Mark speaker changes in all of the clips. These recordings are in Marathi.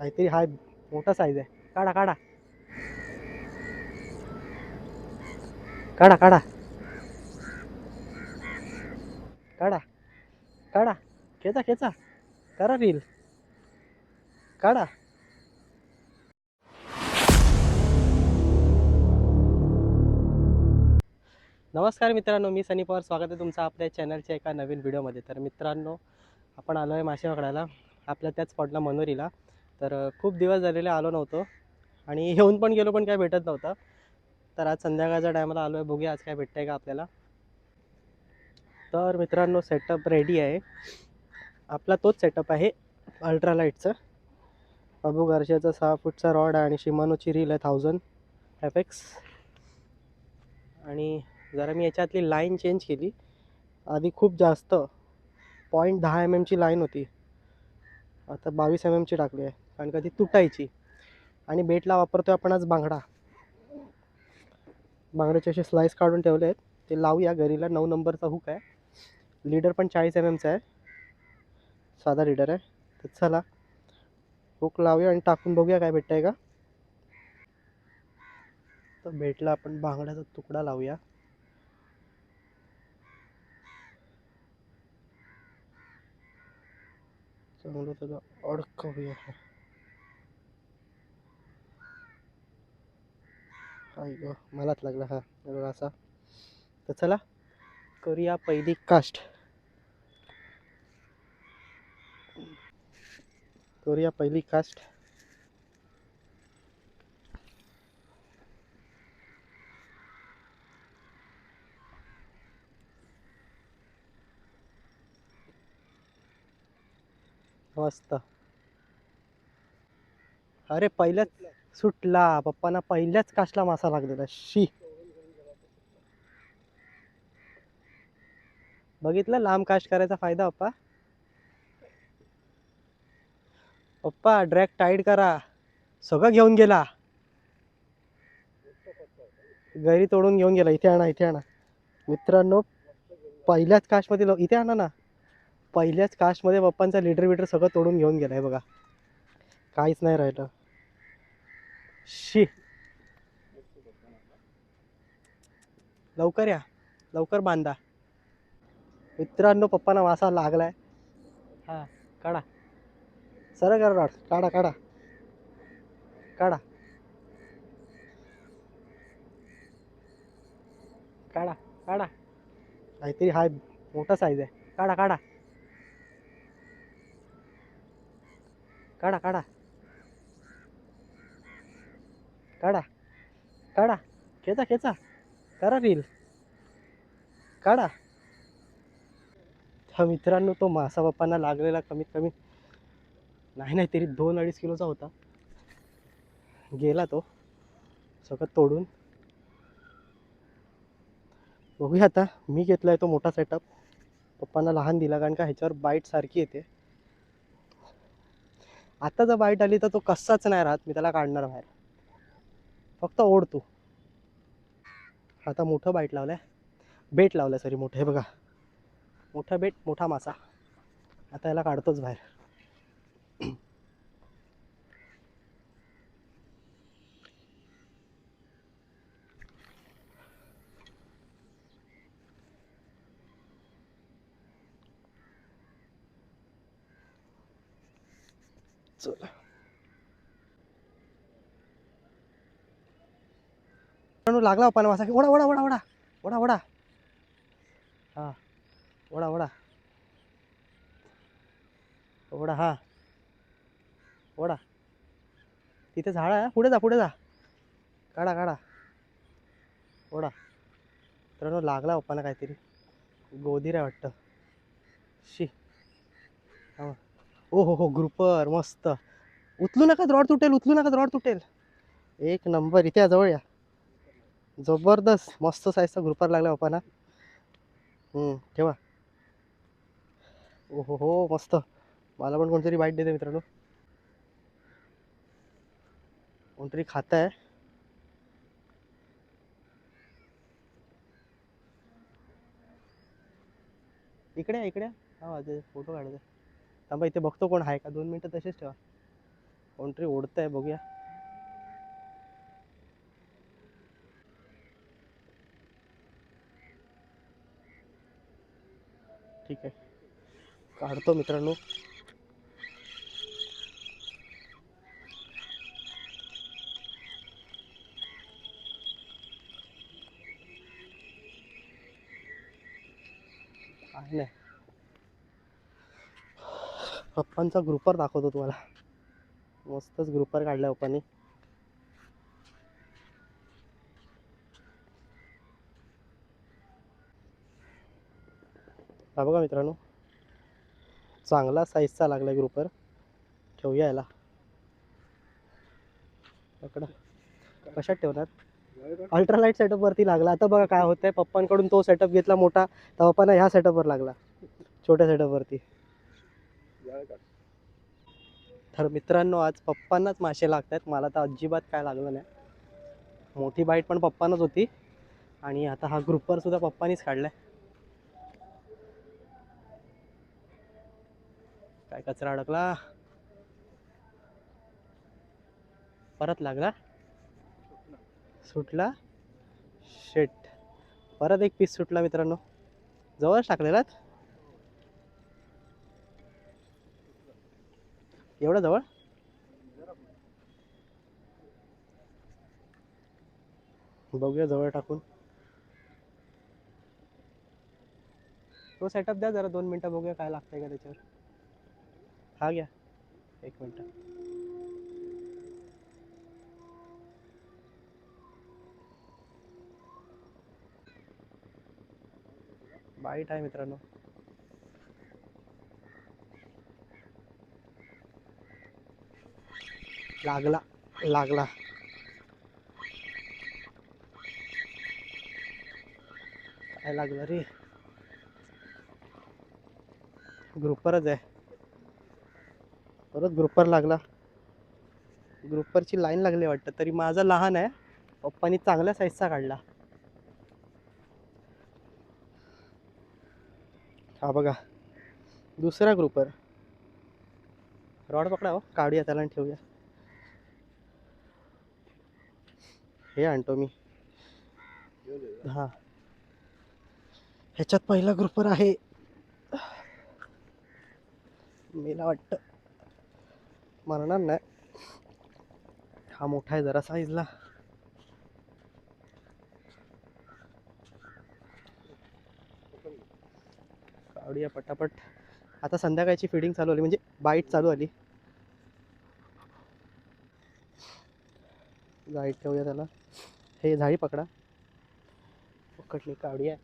Speaker 1: काहीतरी हा मोठा साईज आहे. काढा काढा. काढा काढा. काढा काढा. खेचा खेचा. करा रील काढा. नमस्कार मित्रांनो मी सनी पवार. स्वागत आहे तुमचं आपल्या चॅनलच्या एका नवीन व्हिडिओमध्ये तर मित्रांनो आपण आलो आहे मासे पकडायला आपल्या त्याच स्पॉटला मनोरीला. तर खूप दिवस झालेले आलो नव्हतो. आणि येऊन पण गेलो पण काय भेटत नव्हतं. तर आज संध्याकाळच्या टायमाला आलो आहे बघूया आज काय भेटतंय का आपल्याला. तर मित्रांनो सेटअप रेडी आहे. आपला तोच सेटअप आहे अल्ट्रालाईटचं बाबू गारशाचा सहा फूटचा रॉड आहे आणि शिमानोची रील आहे थाउजंड एफ एक्स आणि जरा मी याच्यातली लाईन चेंज केली. आधी खूप जास्त पॉईंट दहा एम एमची लाईन होती. आता बावीस एम एमची टाकली आहे. कारण का ती तुटायची. आणि बेटला वापरतोय आपण आज बांगडा. बांगड्याचे असे स्लाईस काढून ठेवले आहेत. ते लावूया. घरीला नऊ नंबरचा हुक आहे. लीडर पण चाळीस एम एमचा आहे. साधा लीडर आहे. तर चला हुक लावूया आणि टाकून बघूया काय भेटतंय का. तर बेटला आपण बांगड्याचा तुकडा लावूया. चांगलं त्याला अडकवूया आई ग मलाच लागला हा हे असा तर चला करूया पहिली कास्ट करूया पहिली कास्ट मस्त. अरे पहिल्याच सुटला. पप्पांना पहिल्याच काशला मासा लागलेला. शी. बघितलं लांब काश करायचा फायदा पप्पा? पप्पा ड्रॅग टाईट करा. सगळं घेऊन गेला. घरी तोडून घेऊन गेला. इथे आणा इथे आणा. मित्रांनो पहिल्याच काशमध्ये लो- इथे आणा ना. पहिल्याच कास्टमध्ये पप्पांचा लिटर बिटर सगळं तोडून घेऊन गेला आहे बघा. काहीच नाही राहिलं. शी. लवकर या. लवकर बांधा. मित्रांनो पप्पांना वासा लागलाय. हा काढा. सरळ करा रॉड काढा काढा. काढा. काढा काढा. काहीतरी हा मोठा साईज आहे. काढा काढा. काढा काढा. काढा काढा. खेचा खेचा. करा रील काढा. हा मित्रांनो तो मासा बाप्पांना लागलेला कमीत कमी नाही नाही तरी दोन अडीच किलोचा होता. गेला तो. सगळं तोडून. बघूया आता. मी घेतला आहे तो मोठा सेटअप पप्पांना लहान दिला कारण का ह्याच्यावर बाईट सारखी येते. आता जर बाईट आली तर तो कसाच नाही राहत. मी त्याला काढणार बाहेर. फक्त ओढ तू. आता मोठं बाईट लावलं आहे बेट लावलं आहे सॉरी मोठं. हे बघा. मोठं बेट मोठा मासा. आता याला काढतोच बाहेर. चला. लागला पण मासा की ओढा ओढा ओढा ओढा. ओढा ओढा. हा. ओढा ओढा. ओढा हा. ओढा. तिथे झाड आहे पुढे जा पुढे जा. काढा काढा. ओढा. तर लागला पप्पाना काहीतरी. गोदीर आहे वाटतं. शी. ओ हो हो ग्रुपर मस्त. उचलू नका रॉड तुटेल उचलू नका रॉड तुटेल. एक नंबर इथे या, जवळ या. जबरदस्त मस्त साईजचा ग्रुपर लागला बापाना हम्म, ठेवा. ओ हो हो मस्त. मला पण कोणतरी बाईट देते मित्रांनो. कोणतरी खात आहे इकडे या, इकडे या. हा माझे फोटो काढते थांबा इथे बघतो कोण आहे का? दोन मिनटं तसेच ठेवा. कोणतरी ओढतंय बघूया. ठीक आहे. काढतो मित्रांनो. काय नाही पप्पांचा ग्रुपर दाखवतो तुम्हाला. मस्तच ग्रुपर काढला पप्पांनी. हा बघा मित्रांनो चांगला साईजचा लागलाय ग्रुपर. ठेवूया याला. कशात ठेवणार? अल्ट्रालाईट सेटअप वरती लागला. आता बघा काय होतंय. पप्पांकडून तो सेटअप घेतला मोठा. तर पप्पांना ह्या सेटअपवर लागला. छोट्या सेटअप वरती. तर मित्रांनो आज पप्पांनाच मासे लागत आहेत मला तर अजिबात काय लागलं नाही. मोठी बाईट पण पप्पांनाच होती. आणि आता हा ग्रुपर सुद्धा पप्पानीच काढलाय. काय कचरा अडकला? परत लागला? सुटला? शेट परत एक पीस सुटला मित्रांनो. जवळच टाकलेलात? एवढं जवळ? बघूया जवळ टाकून. तो सेटअप द्या जरा दोन मिनटं बघूया काय लागतंय का त्याच्यावर. हा घ्या. एक मिनटं. बाईट आहे मित्रांनो. लागला लागला. काय लागलं रे? ग्रुपरच आहे. परत ग्रुपर लागला. ग्रुपरची लाईन लागली वाटतं तरी माझा लहान आहे. पप्पानी चांगल्या साईजचा काढला. हा बघा. दुसरा ग्रुपर रॉड पकडा हो काढूया त्याला आणि ठेवूया. हे आणतो मी. हा. ह्याच्यात पहिला ग्रुपर आहे. मला वाटतं. मरणार नाही. हा मोठा आहे जरा साईजला काढूया पटापट. आता संध्याकाळची फिडिंग चालू आली. म्हणजे बाईट चालू आली. गाईट ठेवूया त्याला. हे झाडी पकडा. पकडली काढूया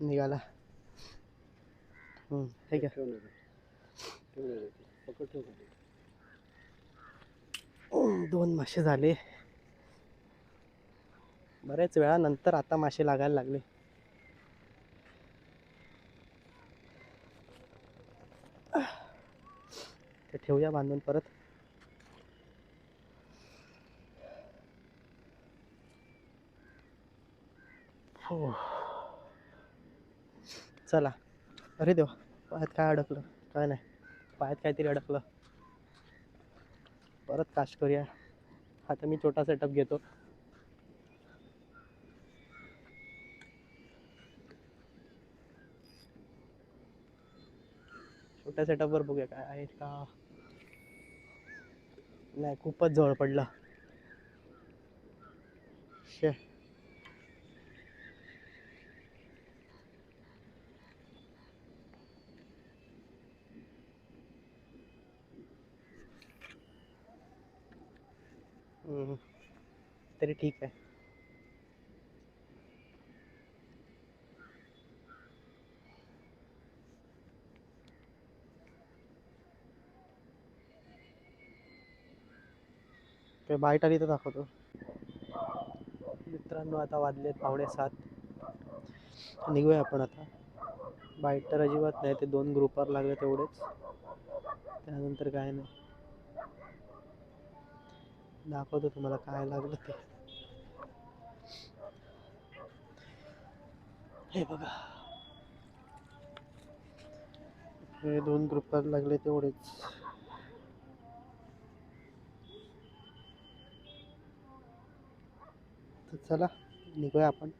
Speaker 1: निघाला. हम्म, ठीक आहे दोन मासे झाले. बऱ्याच वेळानंतर आता मासे लागायला लागले. ते ठेवूया बांधून परत. हो. चला. अरे देवा पायात काय अडकलं? काय नाही. पायात काहीतरी अडकलं. परत कास्ट करूया. आता मी छोटा सेटअप घेतो. छोट्या सेटअपवर बघूया काय आहे का. नाही खूपच जवळ पडला. शे. तरी ठीक आहे. ओके बाईट आली तर दाखवतो. मित्रांनो आता वाजलेत पावणे सात. निघूया आपण आता. बाईट तर अजिबात नाही ते दोन ग्रुपवर लागले तेवढेच. त्यानंतर काय नाही. दाखवतो तुम्हाला काय लागलं ते. हे बघा. हे दोन ग्रुपवर लागले तेवढेच. तर चला निघूया आपण.